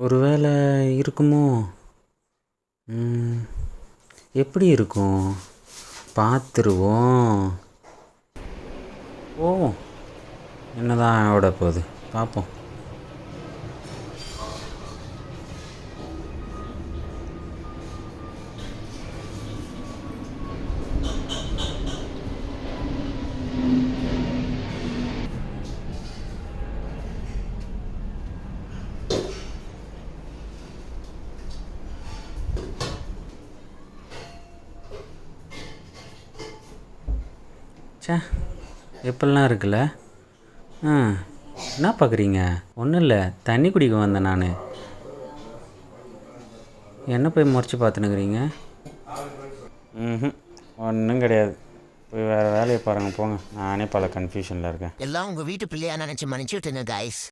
ஒருவேளை இருக்குமோ? எப்படி இருக்கும்? பார்த்துருவோம். ஓ என்னதான் விட போகுது? பார்ப்போம். ச்சே எப்படிலாம் இருக்குல்ல? ஆ என்ன பார்க்குறீங்க ஒன்றும் இல்லை தண்ணி குடிக்க வந்தேன் நான். என்ன போய் முறைச்சி பார்த்துனுக்குறீங்க ம் ஒன்றும் கிடையாது. போய் வேறு வேலையை பாருங்கள் போங்க. நானே பல கன்ஃபியூஷனில் இருக்கேன். எல்லாம் உங்க வீட்டு பிள்ளையா நினைச்சு மன்னிச்சு விட்டுங்க கைஸ்